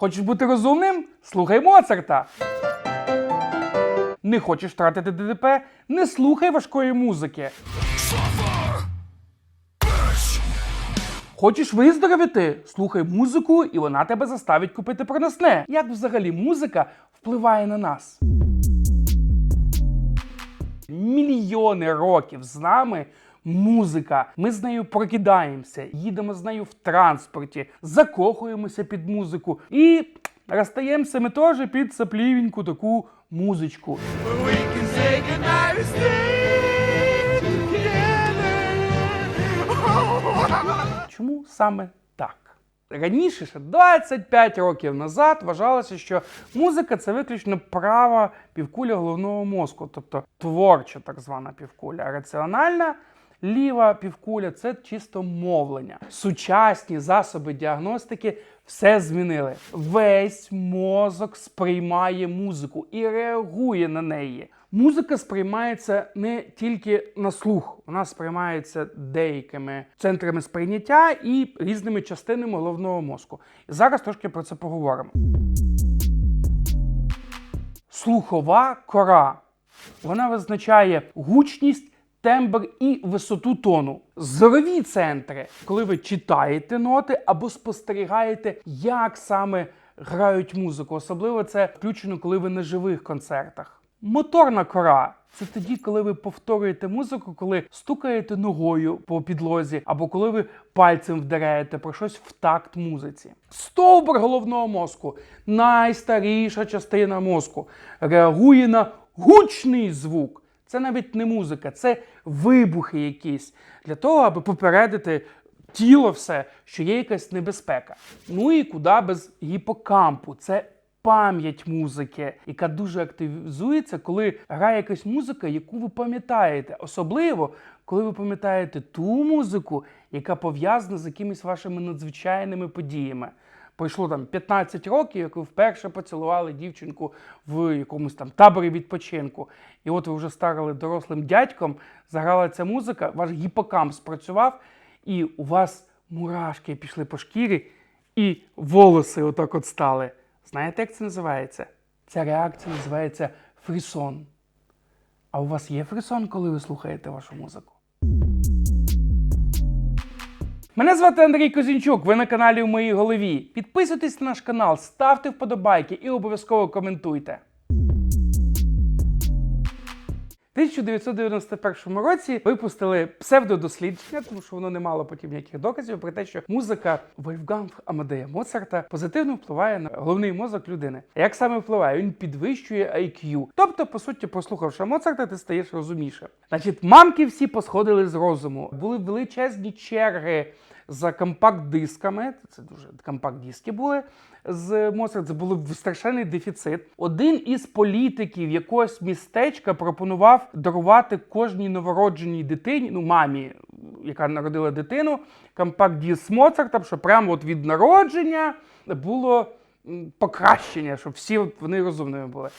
Хочеш бути розумним? Слухай Моцарта. Не хочеш втратити ДДП? Не слухай важкої музики. Хочеш виздоровіти? Слухай музику, і вона тебе заставить купити проносне. Як взагалі музика впливає на нас? Мільйони років з нами музика. Ми з нею прокидаємося, їдемо з нею в транспорті, закохуємося під музику і розстаємося ми теж під саплівеньку таку музичку. We can say. Чому саме так? Раніше, ще 25 років назад, вважалося, що музика це виключно права півкуля головного мозку, тобто творча так звана півкуля, раціональна. Ліва півкуля це чисто мовлення. Сучасні засоби діагностики все змінили. Весь мозок сприймає музику і реагує на неї. Музика сприймається не тільки на слух, вона сприймається деякими центрами сприйняття і різними частинами головного мозку. Зараз трошки про це поговоримо. Слухова кора. Вона визначає гучність, тембр і висоту тону. Зорові центри, коли ви читаєте ноти або спостерігаєте, як саме грають музику. Особливо це включено, коли ви на живих концертах. Моторна кора. Це тоді, коли ви повторюєте музику, коли стукаєте ногою по підлозі, або коли ви пальцем вдаряєте про щось в такт музиці. Стовбур головного мозку найстаріша частина мозку реагує на гучний звук. Це навіть не музика, це вибухи якісь для того, аби попередити тіло все, що є якась небезпека. Ну і куди без гіпокампу. Це пам'ять музики, яка дуже активізується, коли грає якась музика, яку ви пам'ятаєте. Особливо, коли ви пам'ятаєте ту музику, яка пов'язана з якимись вашими надзвичайними подіями. Пройшло там 15 років, як ви вперше поцілували дівчинку в якомусь там таборі відпочинку. І от ви вже старили дорослим дядьком, заграла ця музика, ваш гіпокамп спрацював, і у вас мурашки пішли по шкірі, і волоси отак от стали. Знаєте, як це називається? Ця реакція називається фрісон. А у вас є фрісон, коли ви слухаєте вашу музику? Мене звати Андрій Козінчук, ви на каналі в моїй голові. Підписуйтесь на наш канал, ставте вподобайки і обов'язково коментуйте. У 1991 році випустили псевдодослідження, тому що воно не мало потім ніяких доказів про те, що музика Вольфганг Амадея Моцарта позитивно впливає на головний мозок людини. А Як саме впливає? Він підвищує IQ. Тобто, по суті, послухавши Моцарта, ти стаєш розумніше. Значить, мамки всі посходили з розуму. Були величезні черги за компакт-дисками. Це дуже компакт-диски були з Моцарт. Це був страшенний дефіцит. Один із політиків якогось містечка пропонував дарувати кожній новородженій дитині, ну мамі, яка народила дитину, компакт-диск з що прямо от від народження було покращення, щоб всі вони розумними були.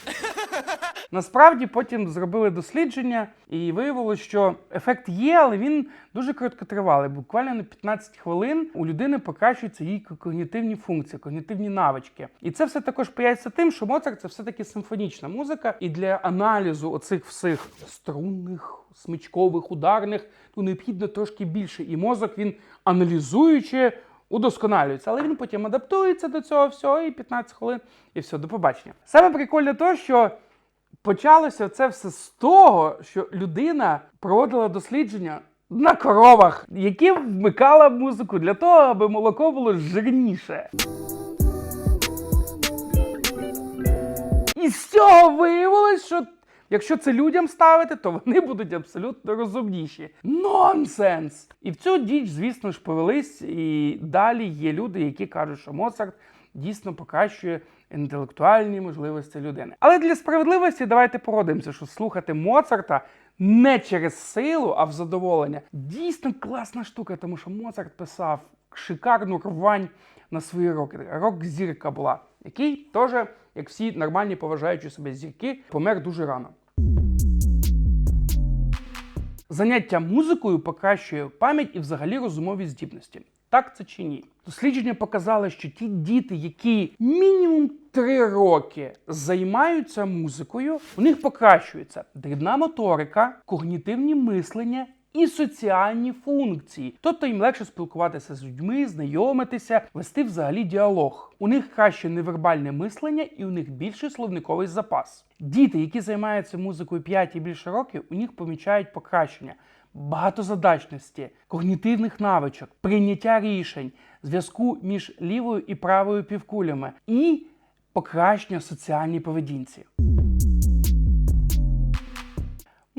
Насправді потім зробили дослідження і виявилося, що ефект є, але він дуже короткотривалий. Буквально на 15 хвилин у людини покращуються її когнітивні функції, когнітивні навички. І це все також пояснюється тим, що Моцарт це все-таки симфонічна музика, і для аналізу оцих всіх струнних, смичкових, ударних ну, необхідно трошки більше. І мозок він аналізуючи. Удосконалюється, але він потім адаптується до цього всього, і 15 хвилин, і все, до побачення. Саме прикольне то, що почалося це все з того, що людина проводила дослідження на коровах, які вмикала музику для того, аби молоко було жирніше. І з цього виявилось, що якщо це людям ставити, то вони будуть абсолютно розумніші. Нонсенс! І в цю діч, звісно ж, повелись. І далі є люди, які кажуть, що Моцарт дійсно покращує інтелектуальні можливості людини. Але для справедливості давайте погодимося, що слухати Моцарта не через силу, а в задоволення дійсно класна штука, тому що Моцарт писав шикарну рвань на свої роки. Рок-зірка була, який теж, як всі нормальні поважаючі себе зірки, помер дуже рано. Заняття музикою покращує пам'ять і взагалі розумові здібності. Так це чи ні? Дослідження показали, що ті діти, які мінімум 3 роки займаються музикою, у них покращується дрібна моторика, когнітивні мислення. І соціальні функції, тобто їм легше спілкуватися з людьми, знайомитися, вести взагалі діалог. У них краще невербальне мислення і у них більший словниковий запас. Діти, які займаються музикою 5 і більше років, у них помічають покращення багатозадачності, когнітивних навичок, прийняття рішень, зв'язку між лівою і правою півкулями і покращення соціальній поведінці.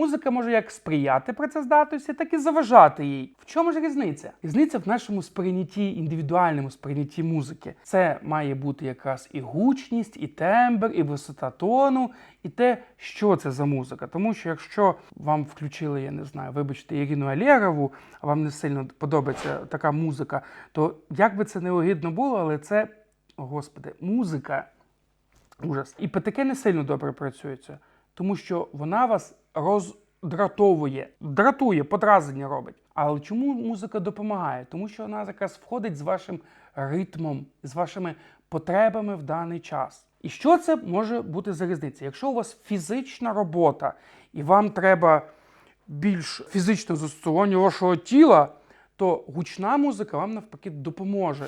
Музика може як сприяти працездатності, так і заважати їй. В чому ж різниця? Різниця в нашому сприйнятті, індивідуальному сприйнятті музики. Це має бути якраз і гучність, і тембр, і висота тону, і те, що це за музика. Тому що якщо вам включили, я не знаю, вибачте, Ірину Алєрову, а вам не сильно подобається така музика, то як би це не огидно було, але це, господи, музика. Ужас. І ПТК не сильно добре працюється, тому що вона вас роздратовує, дратує, подразнення робить. Але чому музика допомагає? Тому що вона якраз входить з вашим ритмом, з вашими потребами в даний час. І що це може бути за різниця? Якщо у вас фізична робота і вам треба більш фізичне застосування вашого тіла, то гучна музика вам навпаки допоможе.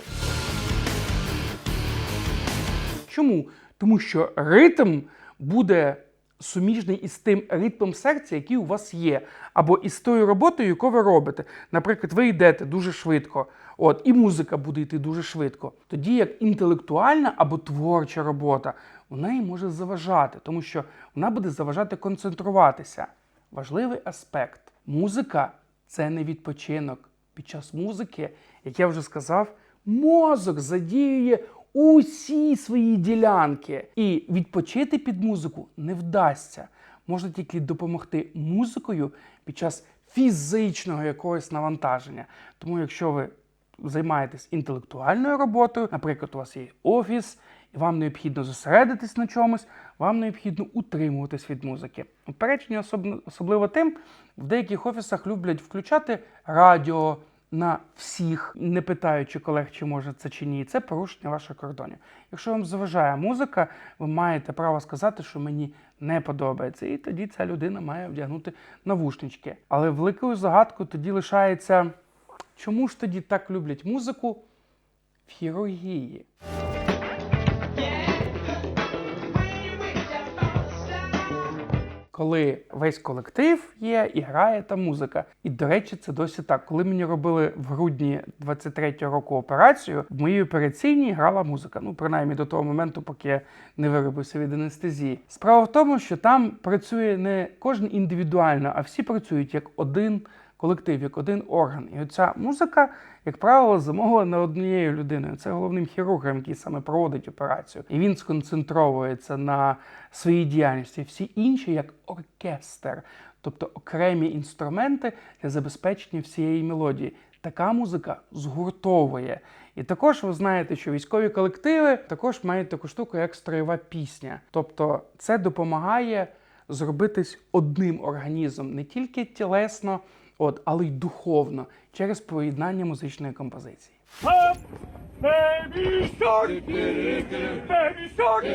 Чому? Тому що ритм буде суміжний із тим ритмом серця, який у вас є, або із тою роботою, яку ви робите. Наприклад, ви йдете дуже швидко, от, і музика буде йти дуже швидко. Тоді як інтелектуальна або творча робота, вона їй може заважати, тому що вона буде заважати концентруватися. Важливий аспект. Музика це не відпочинок. Під час музики, як я вже сказав, мозок задіює усі свої ділянки. І відпочити під музику не вдасться. Можна тільки допомогти музикою під час фізичного якогось навантаження. Тому, якщо ви займаєтесь інтелектуальною роботою, наприклад, у вас є офіс, і вам необхідно зосередитись на чомусь, вам необхідно утримуватись від музики. Упередження особливо тим, в деяких офісах люблять включати радіо на всіх, не питаючи колег, чи може це чи ні. Це порушення ваших кордонів. Якщо вам заважає музика, ви маєте право сказати, що мені не подобається. І тоді ця людина має вдягнути навушнички. Але великою загадкою тоді лишається, чому ж тоді так люблять музику в хірургії? Коли весь колектив є і грає та музика. І до речі, це досі так. Коли мені робили в грудні 23-го року операцію, в моїй операційній грала музика. Ну, принаймні до того моменту, поки я не виробився від анестезії. Справа в тому, що там працює не кожен індивідуально, а всі працюють як один колектив, як один орган. І оця музика, як правило, замовлена однією людиною. Це головним хірургом, який саме проводить операцію. І він сконцентровується на своїй діяльності. Всі інші як оркестр, тобто окремі інструменти для забезпечення всієї мелодії. Така музика згуртовує. І також ви знаєте, що військові колективи також мають таку штуку, як строєва пісня. Тобто це допомагає зробитись одним організмом не тільки тілесно, от, але й духовно через поєднання музичної композиції. Baby shark, baby shark,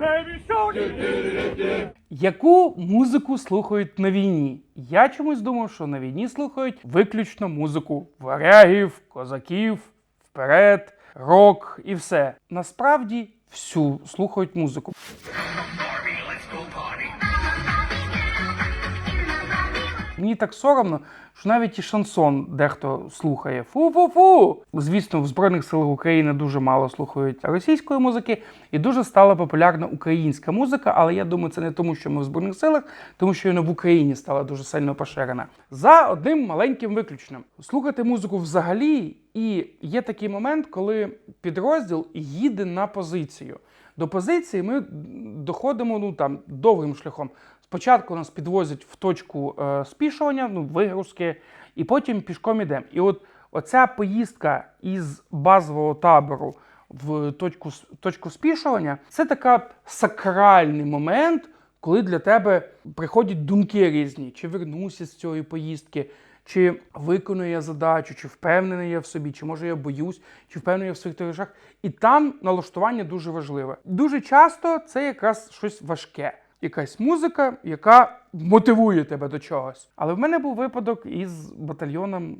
baby shark. Яку музику слухають на війні? Я чомусь думав, що на війні слухають виключно музику варягів, козаків, вперед, рок і все. Насправді всю слухають музику. Мені так соромно, що навіть і шансон дехто слухає. Фу-фу-фу. Звісно, в Збройних силах України дуже мало слухають російської музики, і дуже стала популярна українська музика. Але я думаю, це не тому, що ми в Збройних силах, тому що вона в Україні стала дуже сильно поширена. За одним маленьким виключенням. Слухати музику взагалі, і є такий момент, коли підрозділ їде на позицію. До позиції ми доходимо ну там довгим шляхом. Спочатку нас підвозять в точку е, спішування, ну, вигрузки, і потім пішком ідемо. І от оця поїздка із базового табору в точку, точку спішування це така сакральний момент, коли для тебе приходять думки різні: чи вернуся з цієї поїздки, чи виконую я задачу, чи впевнений я в собі, чи може я боюсь, чи впевнений я в своїх товаришах. І там налаштування дуже важливе. Дуже часто це якраз щось важке. Якась музика, яка мотивує тебе до чогось. Але в мене був випадок із батальйоном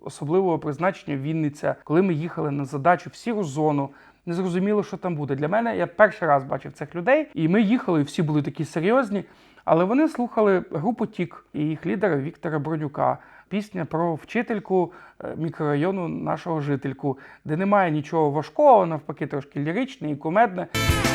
особливого призначення Вінниця, коли ми їхали на задачу в сіру зону. Не зрозуміло, що там буде. Для мене я перший раз бачив цих людей, і ми їхали, і всі були такі серйозні. Але вони слухали групу Тік і їх лідера Віктора Бродюка. Пісня про вчительку е, мікрорайону нашого жительку, де немає нічого важкого, навпаки, трошки ліричне і кумедне.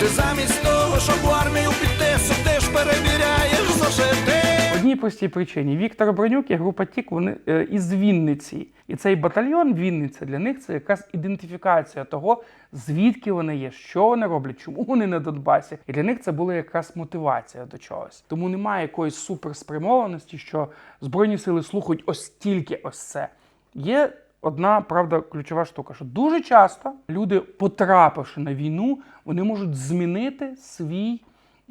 Ти замість того, щоб в армію піти, сидиш, перевіряєш зошити. одній простій причині. Віктор Бронюк і група Тік вони е, із Вінниці. І цей батальйон Вінниця для них це якраз ідентифікація того, звідки вони є, що вони роблять, чому вони на Донбасі. І для них це була якраз мотивація до чогось. Тому немає якоїсь суперспрямованості, що Збройні сили слухають ось тільки ось це. Є одна правда ключова штука, що дуже часто люди, потрапивши на війну, вони можуть змінити свій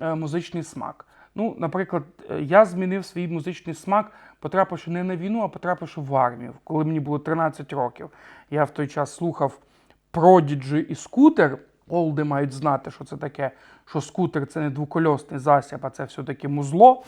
е, музичний смак. Ну, наприклад, е, я змінив свій музичний смак, потрапивши не на війну, а потрапивши в армію. Коли мені було 13 років, я в той час слухав Prodigy і скутер. Олди мають знати, що це таке, що скутер це не двокольосний засіб, а це все-таки музло.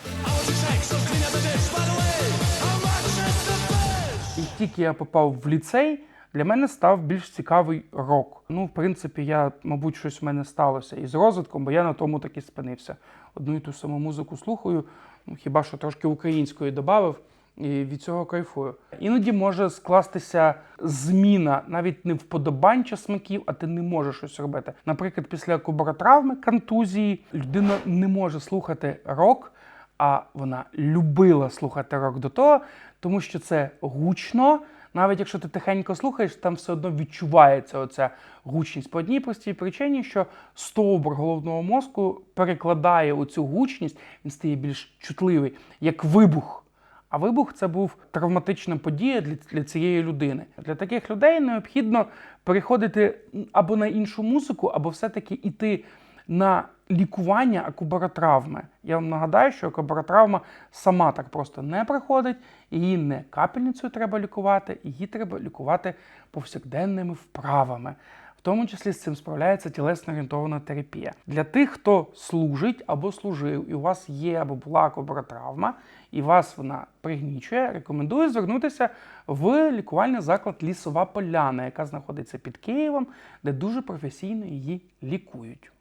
Тільки я попав в ліцей, для мене став більш цікавий рок. Ну, в принципі, я, мабуть, щось в мене сталося із розвитком, бо я на тому таки спинився. Одну і ту саму музику слухаю, ну, хіба що трошки української додав, і від цього кайфую. Іноді може скластися зміна навіть не вподобань чи смаків, а ти не можеш щось робити. Наприклад, після кубаротравми, контузії, людина не може слухати рок а вона любила слухати рок до того, тому що це гучно. Навіть якщо ти тихенько слухаєш, там все одно відчувається оця гучність по одній простій причині, що стовбур головного мозку перекладає оцю гучність, він стає більш чутливий, як вибух. А вибух це був травматична подія для, для цієї людини. Для таких людей необхідно переходити або на іншу музику, або все-таки йти на лікування акубаротравми. Я вам нагадаю, що акубаротравма сама так просто не приходить, її не капельницею треба лікувати, її треба лікувати повсякденними вправами. В тому числі з цим справляється тілесно орієнтована терапія. Для тих, хто служить або служив, і у вас є або була кобротравма, і вас вона пригнічує, рекомендую звернутися в лікувальний заклад Лісова Поляна, яка знаходиться під Києвом, де дуже професійно її лікують.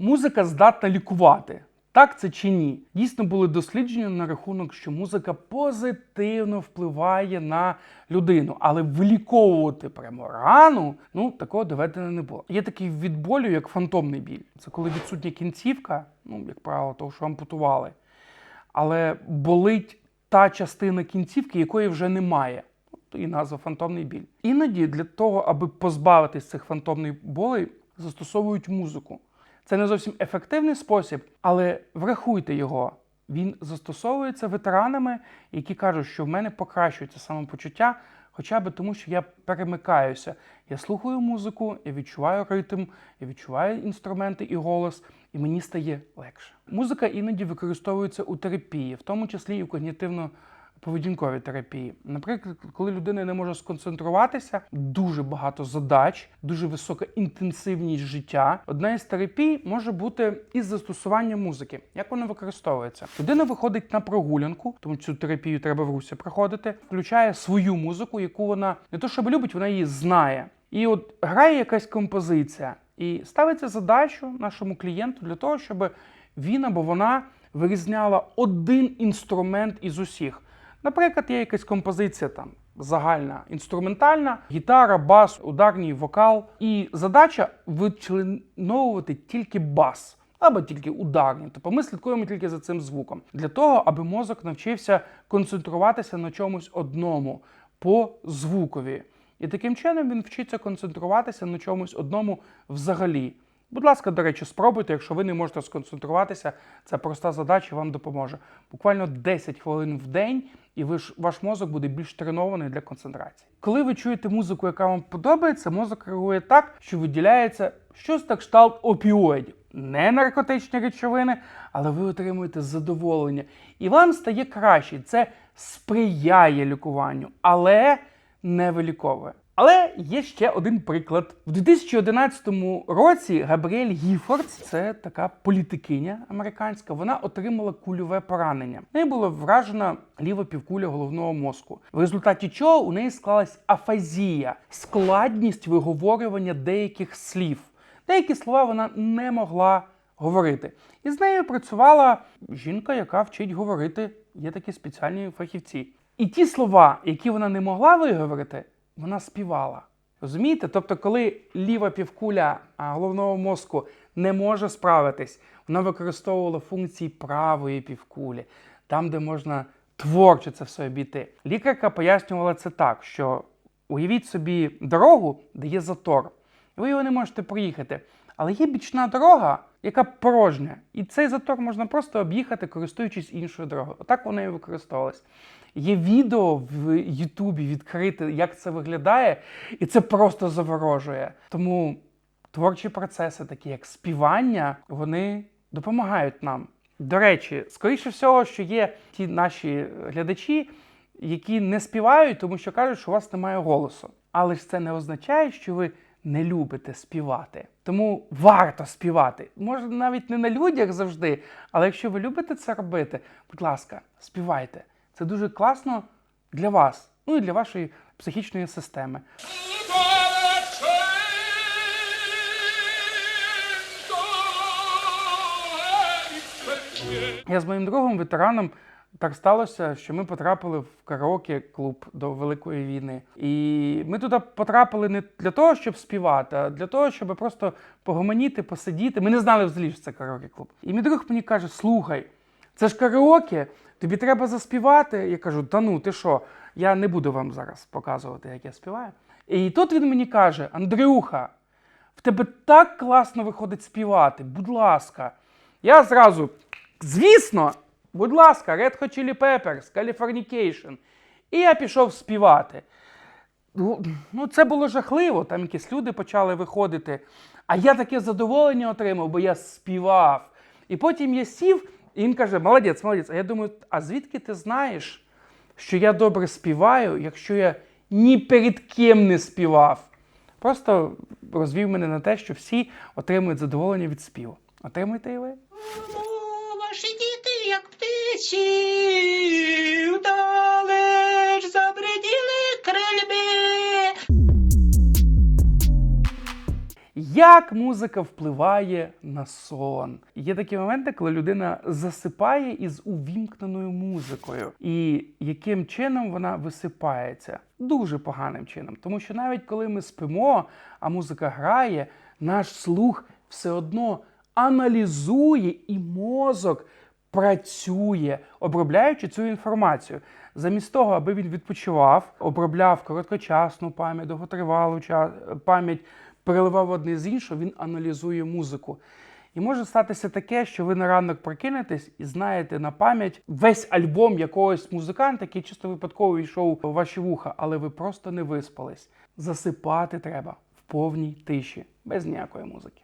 Музика здатна лікувати. Так це чи ні? Дійсно були дослідження на рахунок, що музика позитивно впливає на людину, але виліковувати прямо рану, ну такого доведено не було. Є такий від болю, як фантомний біль. Це коли відсутня кінцівка, ну як правило, того, що ампутували, але болить та частина кінцівки, якої вже немає. І назва фантомний біль. Іноді для того, аби позбавитись цих фантомних болей, застосовують музику. Це не зовсім ефективний спосіб, але врахуйте його. Він застосовується ветеранами, які кажуть, що в мене покращується самопочуття, хоча б тому, що я перемикаюся. Я слухаю музику, я відчуваю ритм, я відчуваю інструменти і голос, і мені стає легше. Музика іноді використовується у терапії, в тому числі і у когнітивно поведінковій терапії. Наприклад, коли людина не може сконцентруватися, дуже багато задач, дуже висока інтенсивність життя. Одна із терапій може бути із застосуванням музики. Як вона використовується? Людина виходить на прогулянку, тому цю терапію треба в русі проходити, включає свою музику, яку вона не то щоб любить, вона її знає. І от грає якась композиція, і ставиться задачу нашому клієнту для того, щоб він або вона вирізняла один інструмент із усіх. Наприклад, є якась композиція там загальна інструментальна, гітара, бас, ударний вокал. І задача вичленовувати тільки бас. Або тільки ударні, тобто ми слідкуємо тільки за цим звуком для того, аби мозок навчився концентруватися на чомусь одному по звукові. І таким чином він вчиться концентруватися на чомусь одному взагалі. Будь ласка, до речі, спробуйте, якщо ви не можете сконцентруватися, це проста задача вам допоможе. Буквально 10 хвилин в день, і ви ж, ваш мозок буде більш тренований для концентрації. Коли ви чуєте музику, яка вам подобається, мозок реагує так, що виділяється щось так кшталт опіоїдів. не наркотичні речовини, але ви отримуєте задоволення. І вам стає краще. Це сприяє лікуванню, але не виліковує. Але є ще один приклад. В 2011 році Габріель Гіфордс, це така політикиня американська, вона отримала кульове поранення. Неї була вражена ліва півкуля головного мозку. В результаті чого у неї склалась афазія, складність виговорювання деяких слів. Деякі слова вона не могла говорити. І з нею працювала жінка, яка вчить говорити. Є такі спеціальні фахівці. І ті слова, які вона не могла виговорити, вона співала. Розумієте? Тобто, коли ліва півкуля головного мозку не може справитись, вона використовувала функції правої півкулі, там, де можна творчо це все обійти. Лікарка пояснювала це так, що уявіть собі дорогу, де є затор. І ви його не можете проїхати. Але є бічна дорога, яка порожня. І цей затор можна просто об'їхати, користуючись іншою дорогою. Отак вона і використовувалась. Є відео в Ютубі відкрите, як це виглядає, і це просто заворожує. Тому творчі процеси, такі як співання, вони допомагають нам. До речі, скоріше всього, що є ті наші глядачі, які не співають, тому що кажуть, що у вас немає голосу. Але ж це не означає, що ви не любите співати. Тому варто співати. Може, навіть не на людях завжди, але якщо ви любите це робити, будь ласка, співайте. Це дуже класно для вас, ну і для вашої психічної системи. Я з моїм другом, ветераном, так сталося, що ми потрапили в караоке-клуб до Великої війни. І ми туди потрапили не для того, щоб співати, а для того, щоб просто погомоніти, посидіти. Ми не знали взагалі, що це караоке-клуб. І мій друг мені каже: слухай, це ж караоке, тобі треба заспівати. Я кажу, та ну ти що, я не буду вам зараз показувати, як я співаю. І тут він мені каже: Андрюха, в тебе так класно виходить співати, будь ласка. Я зразу, звісно, будь ласка, Red Hot Chili Peppers, Californication. І я пішов співати. Ну, ну, це було жахливо. Там якісь люди почали виходити. А я таке задоволення отримав, бо я співав. І потім я сів, і він каже: молодець, молодець. А я думаю, а звідки ти знаєш, що я добре співаю, якщо я ні перед ким не співав? Просто розвів мене на те, що всі отримують задоволення від співу. Отримуйте і ви. Ваші діти, як птиці, Як музика впливає на сон? Є такі моменти, коли людина засипає із увімкненою музикою, і яким чином вона висипається? Дуже поганим чином, тому що навіть коли ми спимо, а музика грає, наш слух все одно аналізує і мозок працює, обробляючи цю інформацію. Замість того, аби він відпочивав, обробляв короткочасну пам'ять, довготривалу пам'ять, переливав одне з іншого, він аналізує музику. І може статися таке, що ви на ранок прокинетесь і знаєте на пам'ять весь альбом якогось музиканта, який чисто випадково йшов у ваші вуха, але ви просто не виспались. Засипати треба в повній тиші, без ніякої музики.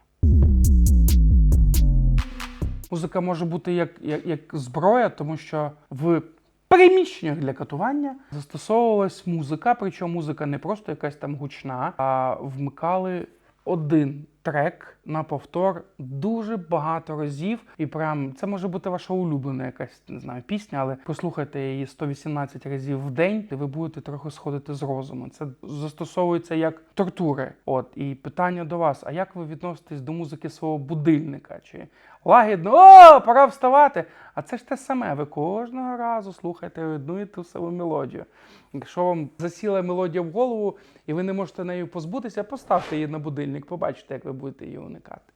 Музика може бути як, як, як зброя, тому що в приміщеннях для катування застосовувалась музика, причому музика не просто якась там гучна, а вмикали один трек на повтор дуже багато разів. І прям це може бути ваша улюблена якась не знаю пісня, але послухайте її 118 разів в день, і ви будете трохи сходити з розуму. Це застосовується як тортури. От і питання до вас: а як ви відноситесь до музики свого будильника? Чи лагідно о, пора вставати? А це ж те саме. Ви кожного разу слухаєте одну і ту саму мелодію. Якщо вам засіла мелодія в голову і ви не можете нею позбутися, поставте її на будильник, побачите, як ви будете її уникати.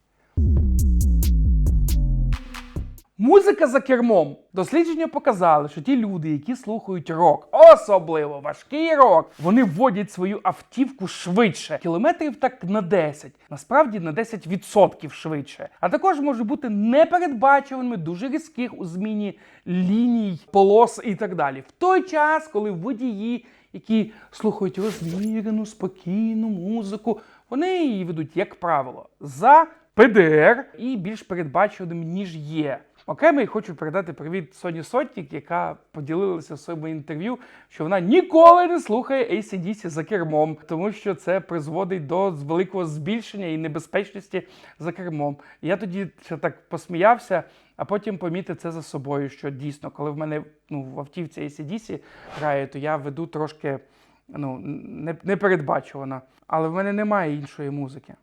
Музика за кермом. Дослідження показали, що ті люди, які слухають рок, особливо важкий рок, вони вводять свою автівку швидше, кілометрів так на 10, насправді на 10% швидше. А також може бути непередбачуваними, дуже різких у зміні ліній, полос і так далі. В той час, коли водії, які слухають розмірену, спокійну музику, вони її ведуть, як правило, за ПДР і більш передбачуваним, ніж є. Окремо я хочу передати привіт Соні Сотнік, яка поділилася в своєму інтерв'ю, що вона ніколи не слухає ACDC за кермом, тому що це призводить до великого збільшення і небезпечності за кермом. Я тоді ще так посміявся, а потім помітив це за собою, що дійсно, коли в мене ну, в автівці ACDC грає, то я веду трошки ну, не, непередбачувано. Але в мене немає іншої музики.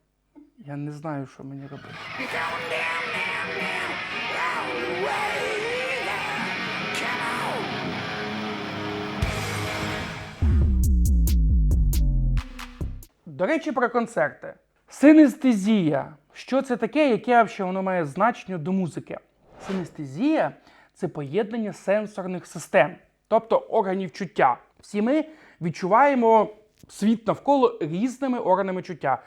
Я не знаю, що мені робити. До речі, про концерти. Синестезія. Що це таке, яке взагалі воно має значення до музики? Синестезія це поєднання сенсорних систем, тобто органів чуття. Всі ми відчуваємо світ навколо різними органами чуття: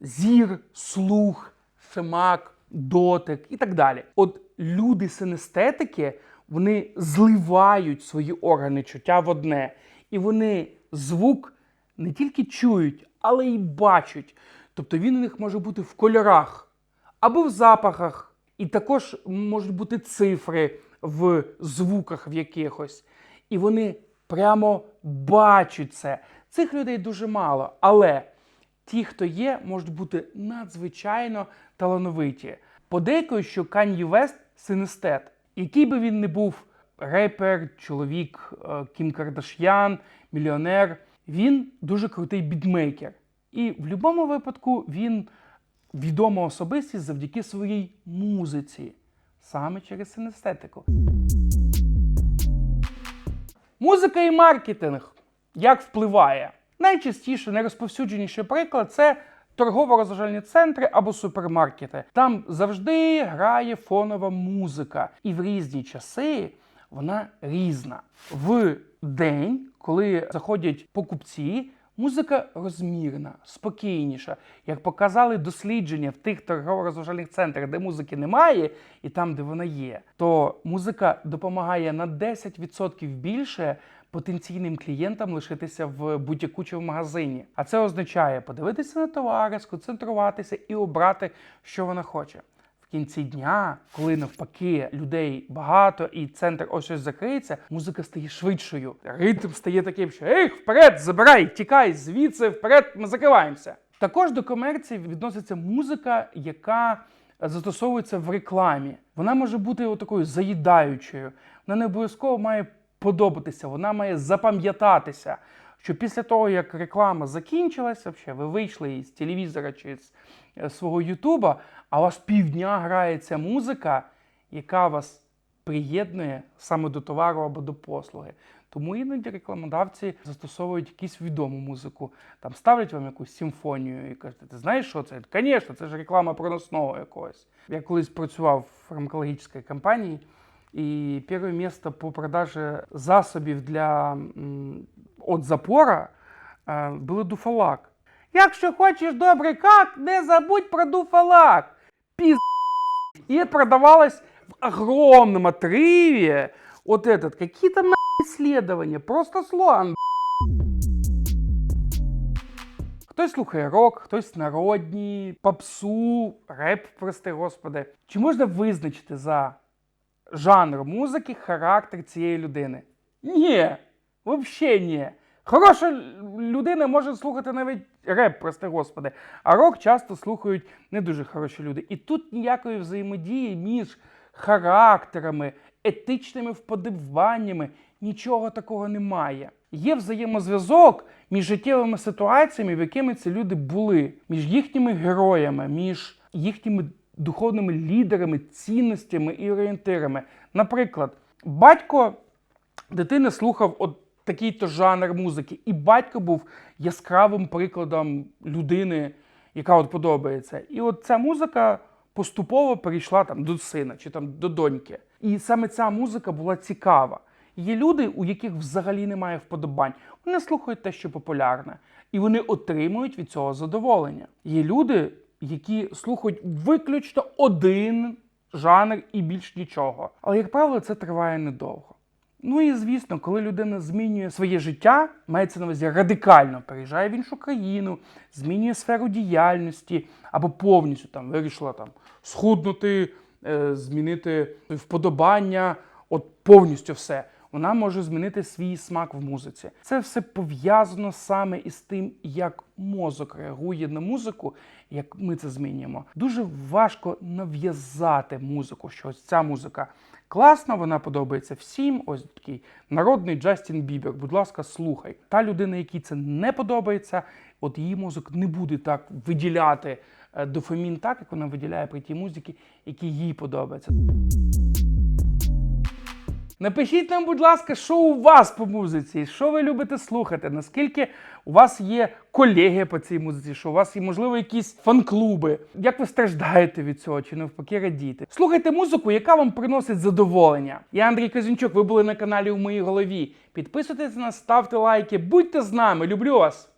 зір, слух, смак, дотик і так далі. От люди синестетики вони зливають свої органи чуття в одне, і вони звук не тільки чують, але й бачать. Тобто він у них може бути в кольорах або в запахах, і також можуть бути цифри в звуках в якихось. І вони прямо бачать це. Цих людей дуже мало, але ті, хто є, можуть бути надзвичайно талановиті. Подейкою, що Кан'ї Вест синестет, який би він не був репер, чоловік е, Кім Кардаш'ян, мільйонер, він дуже крутий бітмейкер. І в будь-якому випадку він відома особистість завдяки своїй музиці, саме через синестетику. Музика і маркетинг як впливає? Найчастіше найрозповсюдженіший приклад це торгово-розважальні центри або супермаркети. Там завжди грає фонова музика, і в різні часи вона різна. В день, коли заходять покупці, музика розмірна, спокійніша. Як показали дослідження в тих торгово-розважальних центрах, де музики немає, і там, де вона є, то музика допомагає на 10% більше потенційним клієнтам лишитися в будь-яку чи в магазині. А це означає подивитися на товари, сконцентруватися і обрати, що вона хоче. Кінці дня, коли навпаки людей багато і центр ось ось закриється, музика стає швидшою. Ритм стає таким, що ех, вперед, забирай, тікай звідси, вперед, ми закриваємося. Також до комерції відноситься музика, яка застосовується в рекламі. Вона може бути такою заїдаючою. Вона не обов'язково має подобатися, вона має запам'ятатися. Що після того, як реклама закінчилася, взагалі, ви вийшли із телевізора чи з е, свого Ютуба, а у вас півдня грає ця музика, яка вас приєднує саме до товару або до послуги. Тому іноді рекламодавці застосовують якусь відому музику, там ставлять вам якусь симфонію і кажуть, ти знаєш, що це? Звісно, це ж реклама проносного якогось. Я колись працював в фармакологічній компанії, і перше місце по продажі засобів для от запора е, було дуфалак. Якщо хочеш добрий как, не забудь про дуфалак. Пиз... И продавалось в огромном отрыве вот этот, какие-то на исследования, просто слоган. Хтось слухає рок, хтось народні, попсу, реп, прости господи. Чи можна визначити за жанр музики характер цієї людини? Ні, взагалі ні. Хороша людина може слухати навіть реп, прости господи, а рок часто слухають не дуже хороші люди. І тут ніякої взаємодії між характерами, етичними вподобаннями, нічого такого немає. Є взаємозв'язок між життєвими ситуаціями, в якими ці люди були, між їхніми героями, між їхніми духовними лідерами, цінностями і орієнтирами. Наприклад, батько дитини слухав от такий-то жанр музики, і батько був яскравим прикладом людини, яка от подобається. І от ця музика поступово перейшла там до сина чи там до доньки. І саме ця музика була цікава. Є люди, у яких взагалі немає вподобань. Вони слухають те, що популярне, і вони отримують від цього задоволення. Є люди, які слухають виключно один жанр і більш нічого. Але, як правило, це триває недовго. Ну і звісно, коли людина змінює своє життя, мається на увазі радикально переїжджає в іншу країну, змінює сферу діяльності або повністю там вирішила там схуднути, е, змінити вподобання, от повністю все. Вона може змінити свій смак в музиці. Це все пов'язано саме із тим, як мозок реагує на музику, як ми це змінюємо. Дуже важко нав'язати музику, що ось ця музика класна, вона подобається всім. Ось такий народний Джастін Бібер. Будь ласка, слухай. Та людина, якій це не подобається, от її мозок не буде так виділяти е, дофамін, так як вона виділяє при тій музиці, які їй подобається. Напишіть нам, будь ласка, що у вас по музиці, що ви любите слухати, наскільки у вас є колеги по цій музиці, що у вас є, можливо, якісь фан-клуби. Як ви страждаєте від цього, чи навпаки радієте? Слухайте музику, яка вам приносить задоволення. Я Андрій Казінчук, ви були на каналі у моїй голові. Підписуйтесь на нас, ставте лайки, будьте з нами, люблю вас!